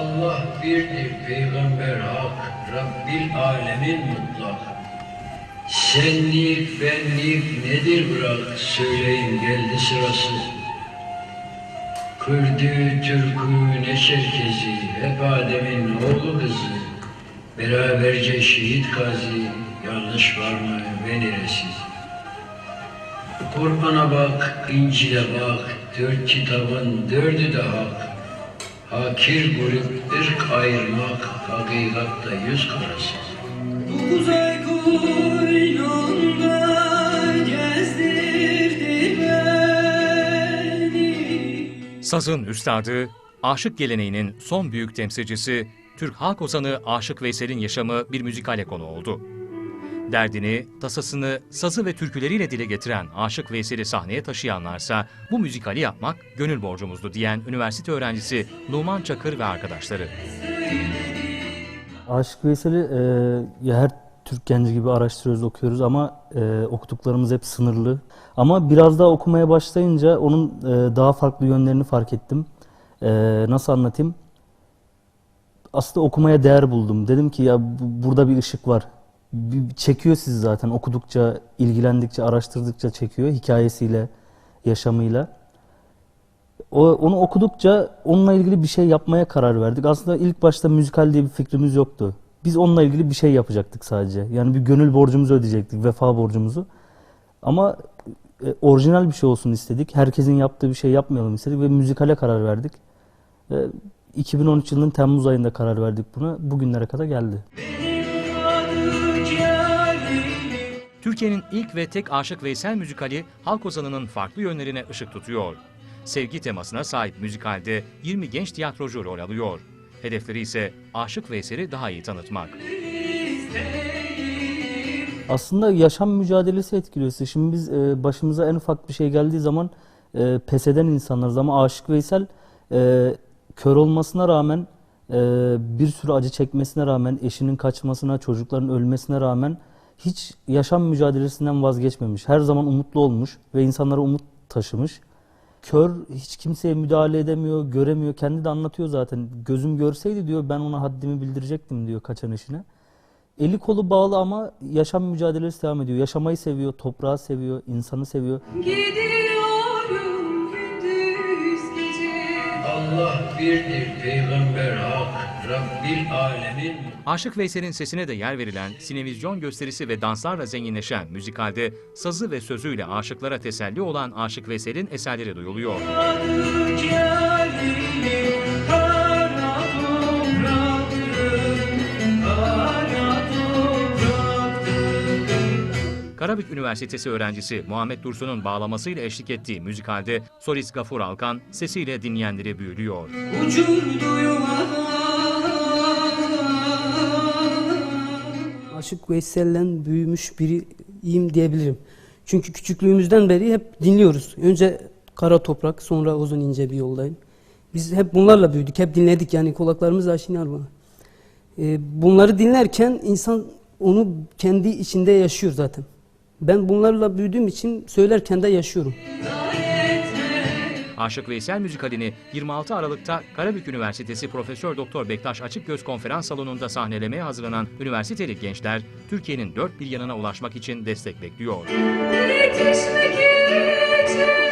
Allah birdir, peygamber hak, Rabbil alemin mutlak. Senlik, benlik nedir bırak, söyleyin geldi sırası. Kürdü, Türkü, ne Çerkezi, hep Adem'in oğlu kızı. Beraberce şehit gazi, yanlış var mı ve neresi? Kur'an'a bak, İncil'e bak, dört kitabın dördü de hak. Hakir grup ırk ayırmak, hakikatta yüz karası. Dokuz ay koynunda gezdirdi beni Sazın üstadı, aşık geleneğinin son büyük temsilcisi, Türk halk ozanı Aşık Veysel'in yaşamı bir müzikale konu oldu. Derdini, tasasını, sazı ve türküleriyle dile getiren Aşık Veysel'i sahneye taşıyanlarsa bu müzikali yapmak gönül borcumuzdu diyen üniversite öğrencisi Numan Çakır ve arkadaşları. Aşık Veysel'i e, her Türk genci gibi araştırıyoruz, okuyoruz ama e, okuduklarımız hep sınırlı. Ama biraz daha okumaya başlayınca onun e, daha farklı yönlerini fark ettim. E, nasıl anlatayım? Aslında okumaya değer buldum. Dedim ki ya bu- burada bir ışık var. Çekiyor sizi zaten okudukça, ilgilendikçe, araştırdıkça çekiyor hikayesiyle, yaşamıyla. O, onu okudukça onunla ilgili bir şey yapmaya karar verdik. Aslında ilk başta müzikal diye bir fikrimiz yoktu. Biz onunla ilgili bir şey yapacaktık sadece. Yani bir gönül borcumuzu ödeyecektik, vefa borcumuzu. Ama e, orijinal bir şey olsun istedik. Herkesin yaptığı bir şey yapmayalım istedik ve müzikale karar verdik. E, 2013 yılının Temmuz ayında karar verdik buna. Bugünlere kadar geldi. Adı Türkiye'nin ilk ve tek Aşık Veysel müzikali halk ozanının farklı yönlerine ışık tutuyor. Sevgi temasına sahip müzikalde 20 genç tiyatrocu rol alıyor. Hedefleri ise Aşık Veysel'i daha iyi tanıtmak. Aslında yaşam mücadelesi etkiliyor. Şimdi biz e, başımıza en ufak bir şey geldiği zaman e, pes eden insanlarız ama Aşık Veysel e, kör olmasına rağmen bir sürü acı çekmesine rağmen eşinin kaçmasına, çocukların ölmesine rağmen hiç yaşam mücadelesinden vazgeçmemiş. Her zaman umutlu olmuş ve insanlara umut taşımış. Kör hiç kimseye müdahale edemiyor, göremiyor. Kendi de anlatıyor zaten. Gözüm görseydi diyor ben ona haddimi bildirecektim diyor kaçan eşine. Eli kolu bağlı ama yaşam mücadelesi devam ediyor. Yaşamayı seviyor, toprağı seviyor, insanı seviyor. Gidiyorum gündüz gece Allah birdir, peygamber hak, Rabbil alemin Aşık Veysel'in sesine de yer verilen sinevizyon gösterisi ve danslarla zenginleşen müzikalde sazı ve sözüyle aşıklara teselli olan Aşık Veysel'in eserleri duyuluyor. Karabük Üniversitesi öğrencisi Muhammed Dursun'un bağlamasıyla eşlik ettiği müzikalde solist Gafur Alkan sesiyle dinleyenleri büyülüyor. Uçurdu yuvadan Aşık Veysel'den büyümüş biriyim diyebilirim. Çünkü küçüklüğümüzden beri hep dinliyoruz. Önce Kara Toprak, sonra Uzun ince bir yoldayım. Biz hep bunlarla büyüdük, hep dinledik yani kulaklarımız aşina buna. Ee, bunları dinlerken insan onu kendi içinde yaşıyor zaten. Ben bunlarla büyüdüğüm için söylerken de yaşıyorum. Aşık Veysel müzikalini 26 Aralık'ta Karabük Üniversitesi Profesör Doktor Bektaş Açıkgöz Konferans Salonu'nda sahnelemeye hazırlanan üniversiteli gençler Türkiye'nin dört bir yanına ulaşmak için destek bekliyor. Yetişmek için.